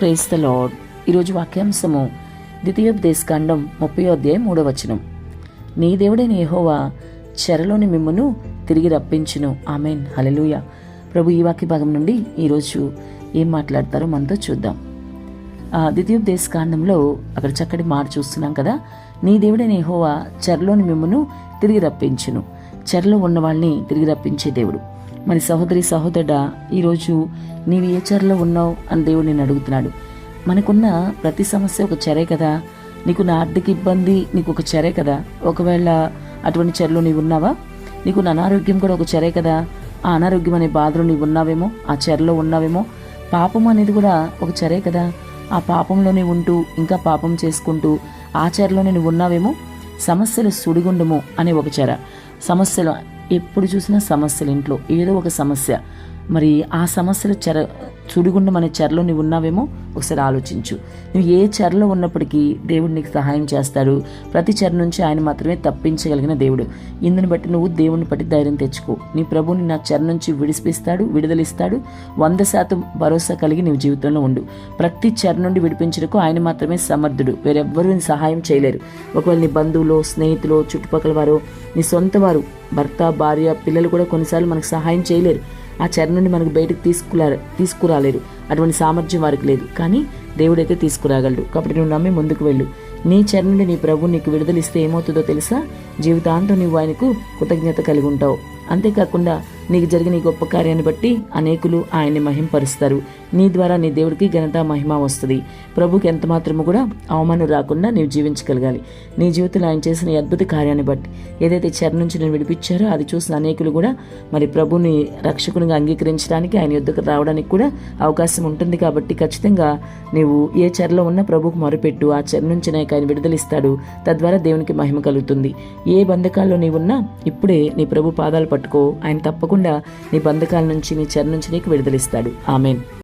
Praise the lord ఈరోజు వాక్యాంశము ద్వితీయోపదేశకాండం ముప్పై అధ్యాయం మూడో వచనం. నీ దేవుడైన యెహోవా చెరలోని మిమ్మును తిరిగి రప్పించును. ఆమెన్. హలలుయ ప్రభు ఈ వాక్య భాగం నుండి ఈరోజు ఏం మాట్లాడతారో మనతో చూద్దాం. ఆ అక్కడ చక్కటి మాట చూస్తున్నాం కదా. నీ దేవుడైన యెహోవా చెరలోని మిమ్మును తిరిగి రప్పించును. చెరలో ఉన్న వాళ్ళని తిరిగి రప్పించే దేవుడు. మరి సహోదరి సహోదరుడా ఈరోజు నీవు ఏ చెరలో ఉన్నావు అని దేవుడు నేను అడుగుతున్నాడు. మనకున్న ప్రతి సమస్య ఒక చెరే కదా? నీకున్న ఆర్థిక ఇబ్బంది నీకు ఒక చెరే కదా? ఒకవేళ అటువంటి చెరలో నీవు ఉన్నావా? నీకున్న అనారోగ్యం కూడా ఒక చెరే కదా? ఆ అనారోగ్యం అనే బాధలో నీవు ఉన్నావేమో? ఆ చెరలో ఉన్నావేమో? పాపం అనేది కూడా ఒక చెరే కదా? ఆ పాపంలోనే ఉంటూ ఇంకా పాపం చేసుకుంటూ ఆ చెరలోనే నువ్వు ఉన్నావేమో? సమస్యలు సుడిగుండము అనే ఒక చెర. సమస్యలు ఎప్పుడు చూసినా సమస్యలు ఇంట్లో. ఏదో ఒక సమస్య. మరి ఆ సమస్యలు చెర చుడిగుండం అనే చెరలో నువ్వు ఉన్నావేమో ఒకసారి ఆలోచించు. నువ్వు ఏ చెరలో ఉన్నప్పటికీ దేవుడు నీకు సహాయం చేస్తాడు. ప్రతి చెర నుంచి ఆయన మాత్రమే తప్పించగలిగిన దేవుడు. ఇందుని బట్టి నువ్వు దేవుని బట్టి ధైర్యం తెచ్చుకో. నీ ప్రభుని నా చెర నుంచి విడిపిస్తాడు విడుదలిస్తాడు. వంద శాతం భరోసా కలిగి నీ జీవితంలో ఉండు. ప్రతి చెర నుండి విడిపించడానికి ఆయన మాత్రమే సమర్థుడు. వేరెవ్వరూ నీ సహాయం చేయలేరు. ఒకవేళ నీ బంధువులు స్నేహితులు చుట్టుపక్కల వారు నీ సొంత వారు భర్త భార్య పిల్లలు కూడా కొన్నిసార్లు మనకు సహాయం చేయలేరు. ఆ చెర నుండి మనకు బయటకు తీసుకురా తీసుకురాలేరు. అటువంటి సామర్థ్యం వారికి లేదు. కానీ దేవుడైతే తీసుకురాగలడు. కాబట్టి నువ్వు నమ్మి ముందుకు వెళ్ళు. నీ చెర నుండి నీ ప్రభు నీకు విడుదలిస్తే ఏమవుతుందో తెలుసా? జీవితాంతం నువ్వు ఆయనకు కృతజ్ఞత కలిగి ఉంటావు. అంతేకాకుండా నీకు జరిగిన ఈ గొప్ప కార్యాన్ని బట్టి అనేకులు ఆయన్ని మహింపరుస్తారు. నీ ద్వారా నీ దేవుడికి ఘనత మహిమ వస్తుంది. ప్రభుకి ఎంత మాత్రము కూడా అవమానం రాకుండా నీవు జీవించగలగాలి. నీ జీవితంలో ఆయన చేసిన ఈ అద్భుత కార్యాన్ని బట్టి ఏదైతే చెర నుంచి నేను విడిపించారో అది చూసిన అనేకులు కూడా మరి ప్రభుని రక్షకునిగా అంగీకరించడానికి ఆయన యుద్ధకు రావడానికి కూడా అవకాశం ఉంటుంది కాబట్టి ఖచ్చితంగా నీవు ఏ చెరలో ఉన్న ప్రభుకు మొరపెట్టు. ఆ చెర నుంచి నాకు ఆయన విడుదలిస్తాడు. తద్వారా దేవునికి మహిమ కలుగుతుంది. ఏ బంధకాల్లో నీవున్నా ఇప్పుడే నీ ప్రభు పాదాలు పట్టుకో. ఆయన తప్పకుండా తప్పకుండా నీ బంధకాల నుంచి నీ చెర నుంచి నీకు విడుదలిస్తాడు. ఆమెన్.